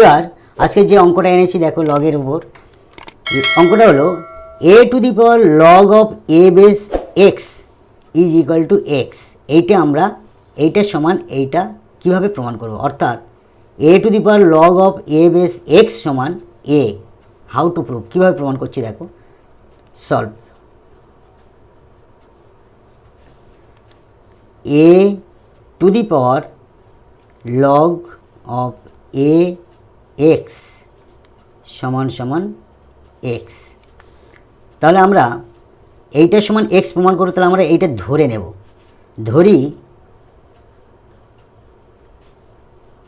এবার আজকে যে অঙ্কটা এনেছি, দেখো লগের উপর। অঙ্কটা হলো a to the power log of a base x is equal to x এইটা আমরা এইটার সমান এইটা কীভাবে প্রমাণ করব? অর্থাৎ a to the power log of a base x সমান এ হাউ টু প্রুভ কীভাবে প্রমাণ করছি দেখো? Solve a to the power log of a x সমান সমান এক্স তাহলে আমরা এইটার সমান এক্স প্রমাণ করব তাহলে আমরা এইটা ধরে নেব। ধরি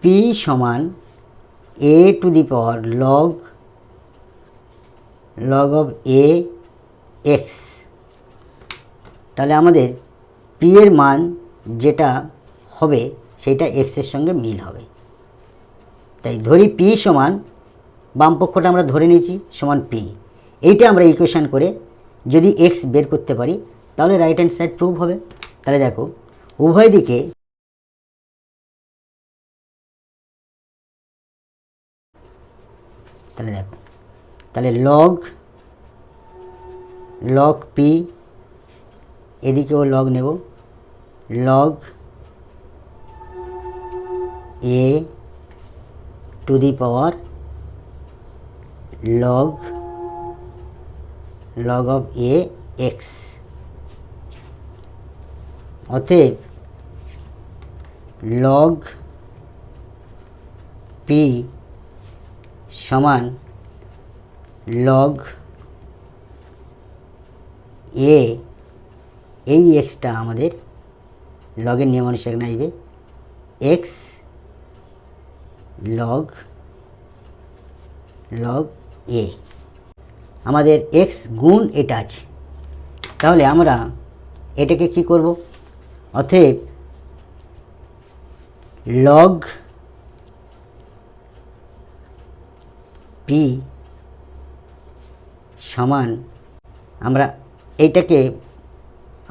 পি সমান a to the power log log of a x তাহলে আমাদের পি এর মান যেটা হবে, সেটা এক্সের সঙ্গে মিল হবে। তাই ধরি পি সমান বাম পক্ষটা আমরা ধরে নিয়েছি, সমান পি। এইটা আমরা ইকুয়েশান করে যদি এক্স বের করতে পারি, তাহলে রাইট হ্যান্ড সাইড প্রুভ হবে। তাহলে দেখো, উভয় দিকে তাহলে দেখো, তাহলে লগ লগ পি এদিকেও লগ নেব। Log a to the power log log of a x অতএব লগ পি সমান লগ এ এই এক্সটা আমাদের লগের নিয়ম অনুসারে এখানে আসবে এক্স লগ লগ এ আমাদের এক্স গুণ এটা আছে। তাহলে আমরা এটাকে কি করব? অতএব লগ পি সমান আমরা এইটাকে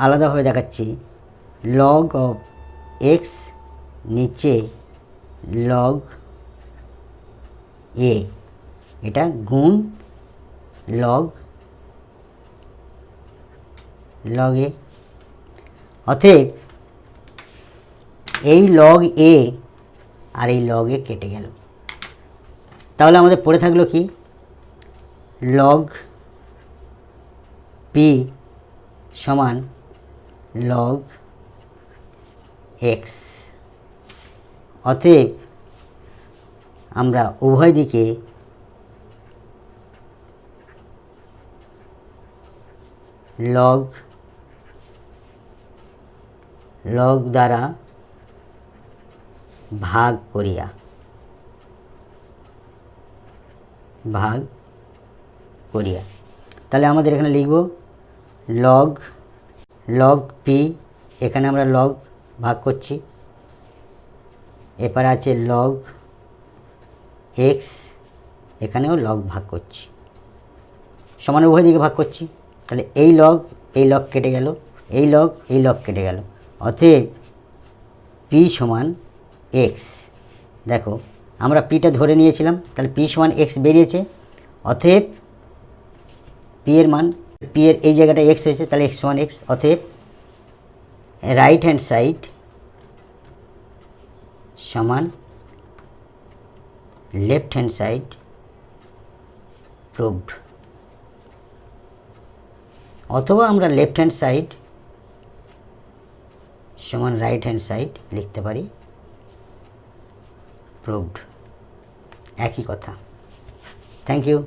আলাদাভাবে দেখাচ্ছি। লগ অফ এক্স নিচে লগ এ, এটা গুণ লগ লগ অতএব এই লগ এ আর এই লগ এ কেটে গেল। তাহলে আমাদের পড়ে থাকল কি? লগ পি সমান লগ এক্স। অতএব আমরা উভয় দিকে লগ লগ দ্বারা ভাগ করিয়া ভাগ করিয়া। তাহলে আমাদের এখানে লিখব লগ লগ পি এখানে আমরা লগ ভাগ করছি। এরপরে আছে লগ এক্স এখানেও লগ ভাগ করছি। সমান উভয় দিকে ভাগ করছি। তাহলে এই লগ এই লগ কেটে গেল, এই লগ এই লগ কেটে গেল। অতএব পি সমান এক্স দেখো, আমরা পিটা ধরে নিয়েছিলাম, তাহলে পি সমান এক্স বেরিয়েছে। অতএব পি এর মান পি এর এই জায়গাটা এক্স হয়েছে, তাহলে এক্স সমান এক্স অতএব রাইট হ্যান্ড সাইড সমান লেফট হ্যান্ড সাইড প্রুভড অথবা আমরা লেফট হ্যান্ড সাইড সমান রাইট হ্যান্ড সাইড লিখতে পারি প্রুভড একই কথা। Thank you